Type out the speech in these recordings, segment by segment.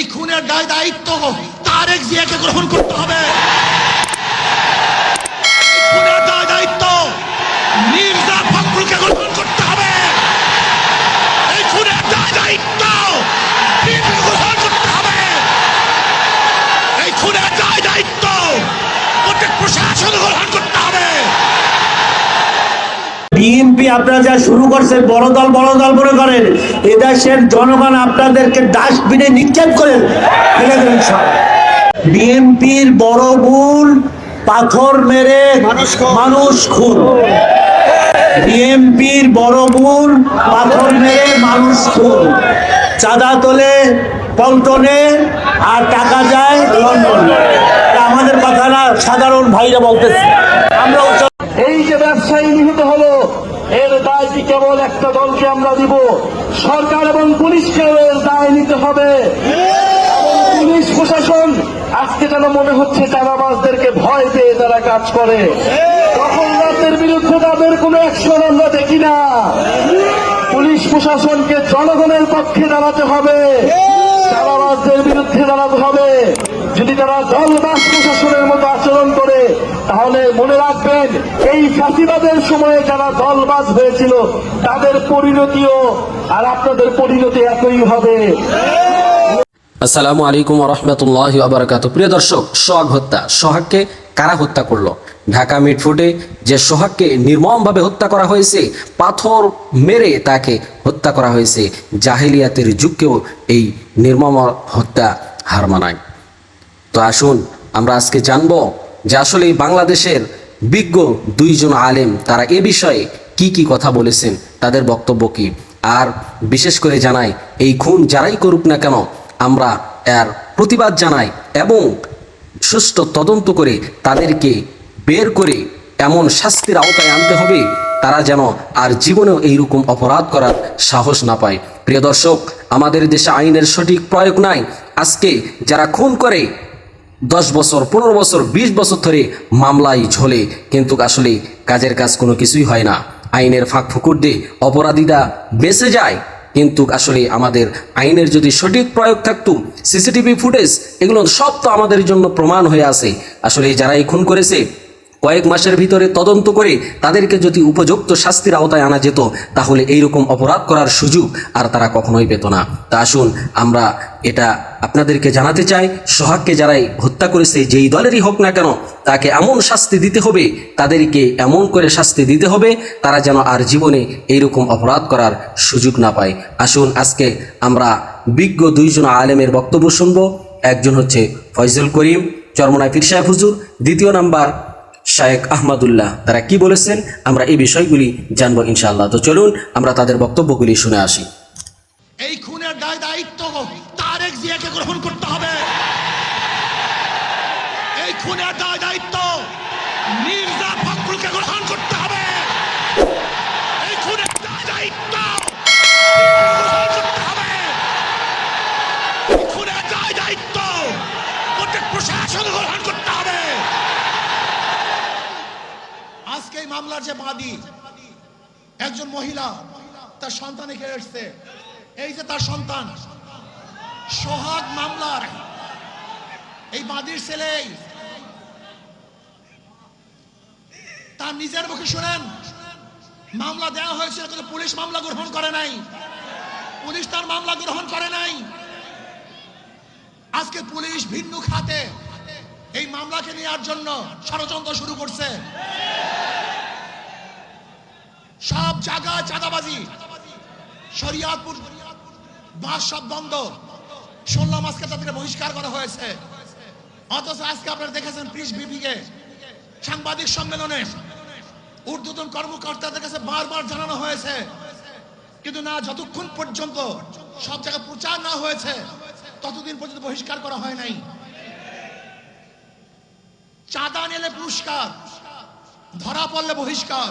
এই খুনের দায় দায়িত্ব তারেক জিয়াকে গ্রহণ করতে হবে। আপনারা যা শুরু করছেন বড় দল বড় দল মনে করেন এদেশের জনগণ আপনাদেরকে ডাস্টবিনে নিক্ষেপ করে ফেলে দেবেন বিএনপির বড় ভুল পাথর মেরে মানুষ খুন। বিএনপির বড় ভুল পাথর মেরে মানুষ খুন। চাঁদা তোলে পল্টনে আর টাকা যায় লন্ডন। আমাদের কথা না সাধারণ ভাইরা বলতেছে। আমরা এই যে ব্যবসায়ী নিহত এর দায়টি কেবল একটা দলকে আমরা দিব? সরকার এবং পুলিশকে এর দায় নিতে হবে। পুলিশ প্রশাসন, আজকে যেন মনে হচ্ছে চাঁদাবাজদেরকে ভয় পেয়ে তারা কাজ করে। তখন রাতের বিরুদ্ধে তাদের কোনো অ্যাকশন আমরা দেখি না। পুলিশ প্রশাসনকে জনগণের পক্ষে দাঁড়াতে হবে। চাঁদাবাজদের বিরুদ্ধে দাঁড়াতে হবে। যদি তারা দলদাস প্রশাসনের মতো আচরণ করে, তাহলে মনে রাখবেন, এই ফাঁসিবাদের সময়ে যারা দলবাজ হয়েছিল, তাদের পরিণতিও আর আপনাদের পরিণতি একই হবে। আসসালামু আলাইকুম রহমতুল্লাহ আবরকাত প্রিয় দর্শক, সোহাগ হত্যা। সোহাগকে কারা হত্যা করল? ঢাকা মিটফুটে যে সোহাগকে নির্মমভাবে হত্যা করা হয়েছে, পাথর মেরে তাকে হত্যা করা হয়েছে, জাহিলিয়াতের যুগকেও এই নির্মম হত্যা হার মানায়। তো আসুন, আমরা আজকে জানব যে আসলে বাংলাদেশের বিজ্ঞ দুইজন আলেম, তারা এ বিষয়ে কি কি কথা বলেছেন, তাদের বক্তব্য কি? আর বিশেষ করে জানাই, এই খুন যারাই করুক না কেন, আমরা এর প্রতিবাদ জানাই এবং সুষ্ঠু তদন্ত করে তাদেরকে বের করে এমন শাস্তির আওতায় আনতে হবে, তারা যেন আর জীবনেও এইরকম অপরাধ করার সাহস না পায়। প্রিয় দর্শক, আমাদের দেশে আইনের সঠিক প্রয়োগ নাই। আজকে যারা খুন করে দশ বছর, পনেরো বছর, বিশ বছর ধরে মামলায় ঝোলে। কিন্তু আসলে কাজের কাজ কোনো কিছুই হয় না। আইনের ফাঁক ফুকুর দিয়ে অপরাধীরা বেঁচে যায়। কিন্তু আসলে আমাদের আইনের যদি সঠিক প্রয়োগ থাকতো, সিসিটিভি ফুটেজ এগুলো সব তো আমাদের জন্য প্রমাণ হয়ে আছে। আসলে যারা এই খুন করেছে কয়েক মাসের ভিতরে তদন্ত করে তাদেরকে যদি উপযুক্ত শাস্তির আওতায় আনা যেত, তাহলে এইরকম অপরাধ করার সুযোগ আর তারা কখনোই পেত না। তা আসুন, আমরা এটা আপনাদেরকে জানাতে চাই, সোহাগকে যারাই হত্যা করেছে, যেই দলেরই হোক না কেন, তাকে এমন শাস্তি দিতে হবে, তাদেরকে এমন করে শাস্তি দিতে হবে, তারা যেন আর জীবনে এইরকম অপরাধ করার সুযোগ না পায়। আসুন, আজকে আমরা বিজ্ঞ দুইজন আলেমের বক্তব্য শুনব। একজন হচ্ছে ফয়জুল করিম, চরমনায় পীর সাহেব হুজুর। দ্বিতীয় নাম্বার শায়েক আহমদুল্লাহ। তারা কি বলেছেন? আমরা এই বিষয়গুলি জানব ইনশাআল্লাহ। তো চলুন, আমরা তাদের বক্তব্যগুলি শুনে আসি। এই খুনের দায় দায়িত্ব তারেক জিয়াকে গ্রহণ করতে হবে। এই খুনের আজকে এই মামলার একজন মহিলা তার সন্তানে কে এসছে। এই যে তার সন্তান, সোহাগ মামলার এই বাদীর ছেলে তার নিজের মুখে শুনেন, মামলা দেওয়া হয়েছিল কিন্তু পুলিশ মামলা গ্রহণ করে নাই। পুলিশ তার মামলা গ্রহণ করে নাই। আজকে পুলিশ ভিন্ন খাতে এই মামলাকে নেওয়ার জন্য ষড়যন্ত্র শুরু করছে। সব জায়গায় চাঁদাবাজি। শরিয়াতপুর বাস সব বন্ধ। শুনলাম আজকে তাদেরকে বহিষ্কার করা হয়েছে। অথচ আজকে আপনারা দেখেছেন প্রিস বিপিকে সাংবাদিক সম্মেলনে ঊর্ধ্বতন কর্মকর্তাদের কাছে বারবার জানানো হয়েছে। কিন্তু না, যতক্ষণ পর্যন্ত সব জায়গায় প্রচার না হয়েছে, ততদিন পর্যন্ত বহিষ্কার করা হয় নাই। চাঁদা নিলে পুরস্কার, ধরা পড়লে বহিষ্কার।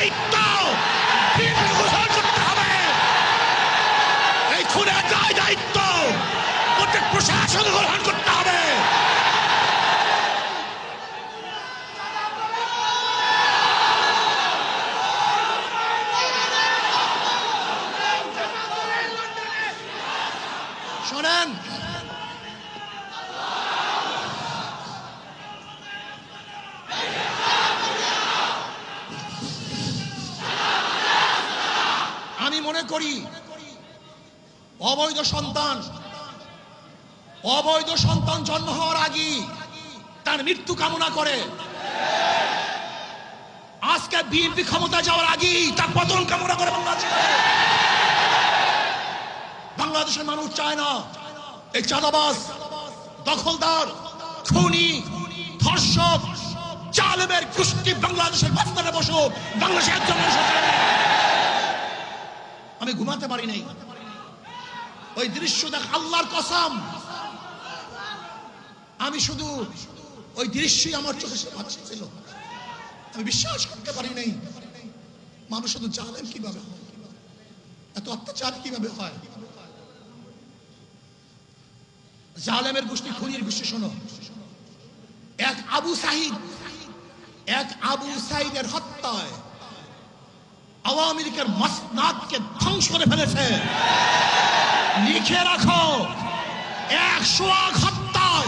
দায়িত্ব প্রশাসন গ্রহণ আমি মনে করি, অবৈধ সন্তান অবৈধ সন্তান জন্ম হওয়ার আগেই তার মৃত্যু কামনা করে আজকে বিএনপি ক্ষমতা যাওয়ার আগেই তার পতন কামনা করে বাংলাদেশ বাংলাদেশের মানুষ চায় না, এই চাঁদাবাজ, দখলদার, খুনি, ধর্ষক, জালেমের গোষ্ঠী বাংলাদেশের বাস্তানে বসো বাংলাদেশের একজন মানুষ। আমি ঘুমাতে পারি নাই। ওই দৃশ্য দেখ, আল্লাহর কসম। আমি শুধু ওই দৃশ্যই আমার চোখে ছিল আমি বিশ্বাস করতে পারি নাই। মানুষ শুধু জানেন কীভাবে এত অত্যাচার কীভাবে হয়। জালেমের গোষ্ঠী, খুনির গোষ্ঠী, শোনো। এক আবু সাহিদ, এক আবু সাহিদের হত্যায় আওয়ামী লীগের মসনাদকে ধ্বংস করে ফেলেছে। লিখে রাখো, একশো হত্যায়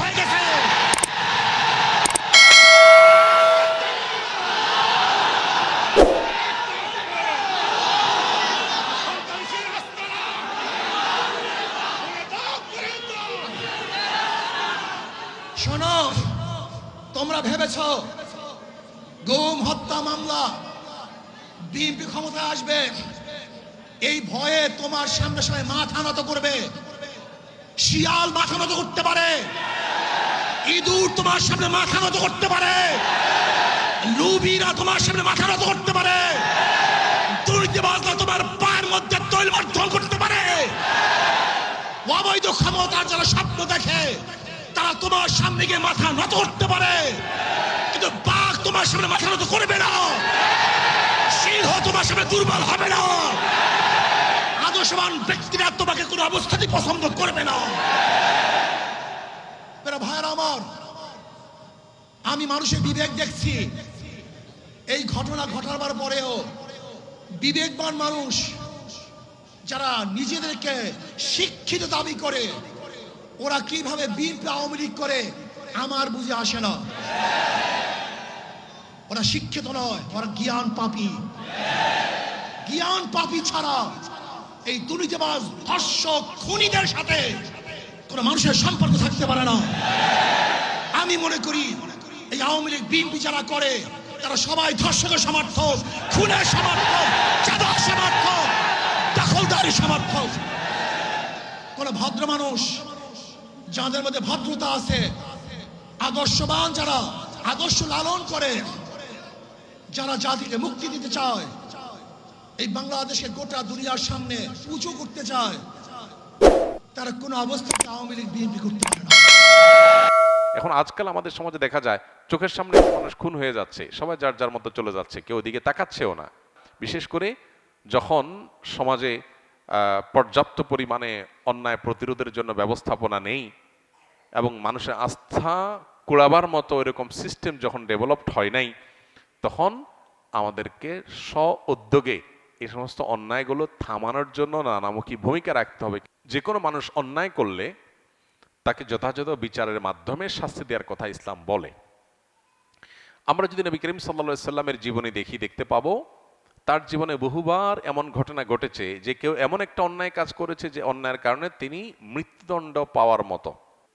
হয়ে গেছে। শোনো, তোমরা ভেবেছ মামলা বিএনপি ক্ষমতায় আসবে। এই ভয়ে তোমার সামনে সবাই মাথা নত করবে। শিয়াল মাথা নত করতে পারে। ইঁদুর তোমার সামনে মাথা নত করতে পারে। লুবিরা তোমার সামনে মাথা নত করতে পারে। তোমার পায়ের মধ্যে তৈল বর্ধন করতে পারে। অবৈধ ক্ষমতার যারা স্বপ্ন দেখে, তারা তোমার সামনে গিয়ে মাথা নত করতে পারে। কিন্তু তোমার সামনে মাথা নত করবে না। সিংহ তোমার সামনে দুর্বল হবে না। আদর্শবান ব্যক্তিরা তোমাকে কোনো অবস্থাতেই পছন্দ করবে না। ভাইয়েরা আমার, আমি মানুষের বিবেক দেখছি। এই ঘটনা ঘটাবার পরেও বিবেকবান মানুষ যারা নিজেদেরকে শিক্ষিত দাবি করে, ওরা কীভাবে বিএনপি আওয়ামী লীগ করে, আমার বুঝে আসে না। ওরা শিক্ষিত নয়, ওরা জ্ঞান পাপী। জ্ঞান পাপী ছাড়া এই দুর্নীতিবাজ, ধর্ষক, খুনিদের সাথে কোনো মানুষের সম্পর্ক থাকতে পারে না। আমি মনে করি এই আওয়ামী লীগ, বিএনপি যারা করে, তারা সবাই ধর্ষকের সমর্থক, খুনের সমর্থক, চাঁদার সমর্থক দখলদারি সমর্থক। কোন ভদ্র মানুষ যাদের মধ্যে ভদ্রতা আছে, আদর্শবান যারা, আদর্শ লালন করে যারা জাতিকে মুক্তি দিতে চায়, এই বাংলাদেশকে গোটা দুনিয়ার সামনে উঁচু করতে চায়, তারা কোনো অবস্থাতে আওয়ামী লীগ, বিএনপি করতে পারে না। এখন আজকাল আমাদের সমাজে দেখা যায়, চোখের সামনে মানুষ খুন হয়ে যাচ্ছে, সবাই যার যার মতো চলে যাচ্ছে, কেউ ওদিকে তাকাচ্ছেও না। বিশেষ করে যখন সমাজে পর্যাপ্ত পরিমাণে অন্যায় প্রতিরোধের জন্য ব্যবস্থাপনা নেই এবং মানুষের আস্থা কুড়াবার মতো এরকম সিস্টেম যখন ডেভেলপড হয় নাই তখন আমাদেরকে স্ব উদ্যোগে এই সমস্ত অন্যায়গুলো থামানোর জন্য নানামুখী ভূমিকা রাখতে হবে। যে কোনো মানুষ অন্যায় করলে তাকে যথাযথ বিচারের মাধ্যমে শাস্তি দেওয়ার কথা ইসলাম বলে। আমরা যদি নবী করিম সাল্লা সাল্লামের জীবনী দেখি, দেখতে পাবো, তার জীবনে বহুবার এমন ঘটনা ঘটেছে যে কেউ এমন একটা অন্যায় কাজ করেছে যে অন্যায়ের কারণে তিনি মৃত্যুদণ্ড পাওয়ার মতো।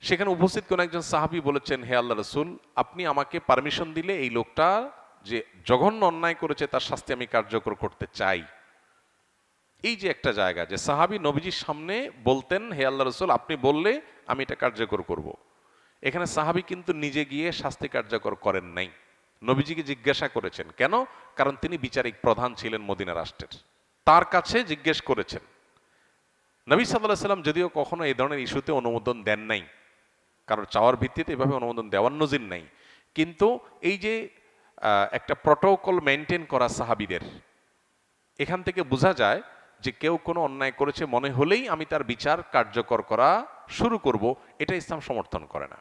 সেখানে উপস্থিত কোন একজন সাহাবি বলেছেন, হে আল্লাহ রসুল, আপনি আমাকে পারমিশন দিলে এই লোকটা যে জঘন্য অন্যায় করেছে, তার শাস্তি আমি কার্যকর করতে চাই। এই যে একটা জায়গা, যে সাহাবি নবীজির সামনে বলতেন, হে আল্লাহ রসুল, আপনি বললে আমি এটা কার্যকর করব। এখানে সাহাবি কিন্তু নিজে গিয়ে শাস্তি কার্যকর করেন নাই। নবীজিকে জিজ্ঞাসা করেছেন, কেন? কারণ তিনি বিচারিক প্রধান ছিলেন মদিনা রাষ্ট্রের। তার কাছে জিজ্ঞেস করেছেন। নবী সাল্লাহ সাল্লাম যদিও কখনো এই ধরনের ইস্যুতে অনুমোদন দেন নাই কারণ চাওয়ার ভিত্তিতে এভাবে অনুমোদন দেওয়ার নজির নাই। কিন্তু এই যে একটা প্রটোকল মেনটেন করা সাহাবিদের। এখান থেকে বোঝা যায় যে কেউ কোনো অন্যায় করেছে মনে হলেই আমি তার বিচার কার্যকর করা শুরু করব, এটা ইসলাম সমর্থন করে না।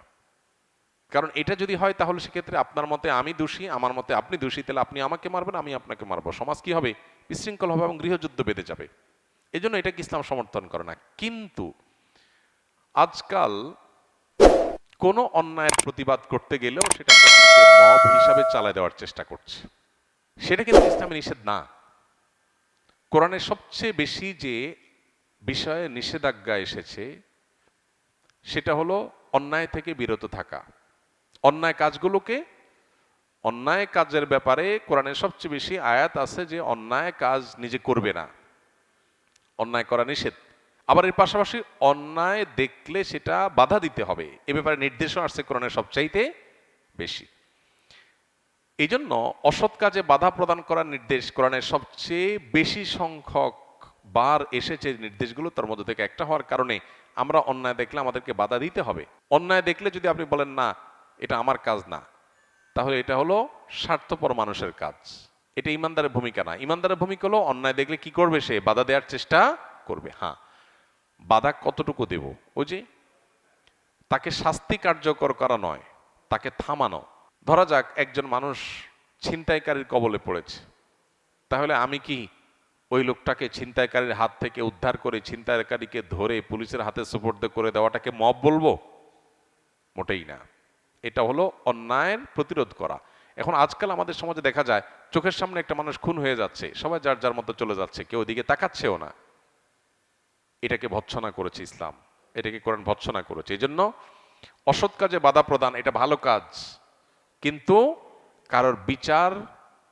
কারণ এটা যদি হয় তাহলে সেক্ষেত্রে আপনার মতে আমি দোষী, আমার মতে আপনি দোষী, তাহলে আপনি আমাকে মারবেন, আমি আপনাকে মারবো। সমাজ কি হবে? বিশৃঙ্খল হবে এবং গৃহযুদ্ধ বেঁধে যাবে। এই জন্য এটাকে ইসলাম সমর্থন করে না। কিন্তু আজকাল কোনো অন্যায়ের প্রতিবাদ করতে গেলেও সেটা মব হিসাবে চালায় দেওয়ার চেষ্টা করছে। সেটা কিন্তু ইসলামে নিষেধ না। কোরআনের সবচেয়ে বেশি যে বিষয়ে নিষেধাজ্ঞা এসেছে, সেটা হলো অন্যায় থেকে বিরত থাকা। অন্যায় কাজগুলোকে, অন্যায় কাজের ব্যাপারে কোরআনের সবচেয়ে বেশি আয়াত আছে যে অন্যায় কাজ নিজে করবে না। অন্যায় করা নিষেধ। আবার এর পাশাপাশি অন্যায় দেখলে সেটা বাধা দিতে হবে। এ ব্যাপারে নির্দেশও আসছে কোরআনের সবচাইতে বেশি। এই জন্য অসৎ কাজে বাধা প্রদান করার নির্দেশ কোরআনের সবচেয়ে বেশি সংখ্যক বার এসেছে নির্দেশগুলো তার মধ্যে থেকে একটা হওয়ার কারণে আমরা অন্যায় দেখলে আমাদেরকে বাধা দিতে হবে। অন্যায় দেখলে যদি আপনি বলেন, না, এটা আমার কাজ না, তাহলে এটা হলো স্বার্থপর মানুষের কাজ। এটা ইমানদারের ভূমিকা না। ইমানদারের ভূমিকা হলো অন্যায় দেখলে কি করবে সে? বাধা দেওয়ার চেষ্টা করবে। হ্যাঁ বাধা কতটুকু দেব? ওই যে, তাকে শাস্তি কার্যকর করা নয়, তাকে থামানো। ধরা যাক, একজন মানুষ ছিনতাইকারীর কবলে পড়েছে। তাহলে আমি কি ওই লোকটাকে ছিনতাইকারীর হাত থেকে উদ্ধার করে ছিনতাইকারীকে ধরে পুলিশের হাতে সুপর্দ করে দেওয়াটাকে মব বলব? মোটেই না। এটা হলো অন্যায়ের প্রতিরোধ করা। এখন আজকাল আমাদের সমাজে দেখা যায়, চোখের সামনে একটা মানুষ খুন হয়ে যাচ্ছে, সবাই যার যার মতো চলে যাচ্ছে, কেউ ওদিকে তাকাচ্ছেও না। এটাকে ভৎসনা করেছে ইসলাম। এটাকে কোরআন ভৎসনা করেছে। এই জন্য অসৎ কাজে বাধা প্রদান, এটা ভালো কাজ। কিন্তু কারোর বিচার,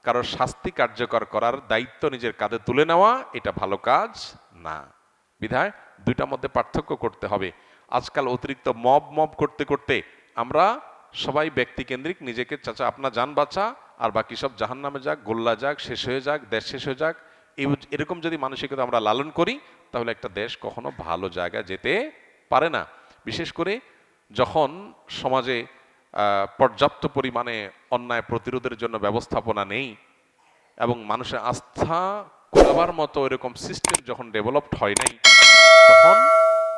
কারোর শাস্তি কার্যকর করার দায়িত্ব নিজের কাঁধে তুলে নেওয়া, এটা ভালো কাজ না। বিধায় দুইটার মধ্যে পার্থক্য করতে হবে। আজকাল অতিরিক্ত মব মব করতে করতে আমরা সবাই ব্যক্তিকেন্দ্রিক, নিজেকে চাচা আপনার যান বাঁচা, আর বাকি সব জাহান নামে যাক, গোল্লা যাক, শেষ হয়ে যাক, দেশ শেষ হয়ে যাক এরকম যদি মানসিকতা আমরা লালন করি, তাহলে একটা দেশ কখনো ভালো জায়গায় যেতে পারে না। বিশেষ করে যখন সমাজে পর্যাপ্ত পরিমাণে অন্যায় প্রতিরোধের জন্য ব্যবস্থাপনা নেই এবং মানুষের আস্থা করাবার মতো এরকম সিস্টেম যখন ডেভেলপড হয় নাই, তখন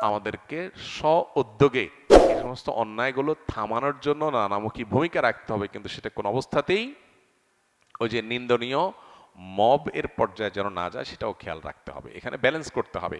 আমাদেরকে স্ব উদ্যোগে এই সমস্ত অন্যায়গুলো থামানোর জন্য নানামুখী ভূমিকা রাখতে হবে। কিন্তু সেটা কোন অবস্থাতেই ওই যে নিন্দনীয় মব এর পর্যায়ে যেন না যায়, সেটাও খেয়াল রাখতে হবে। এখানে ব্যালেন্স করতে হবে।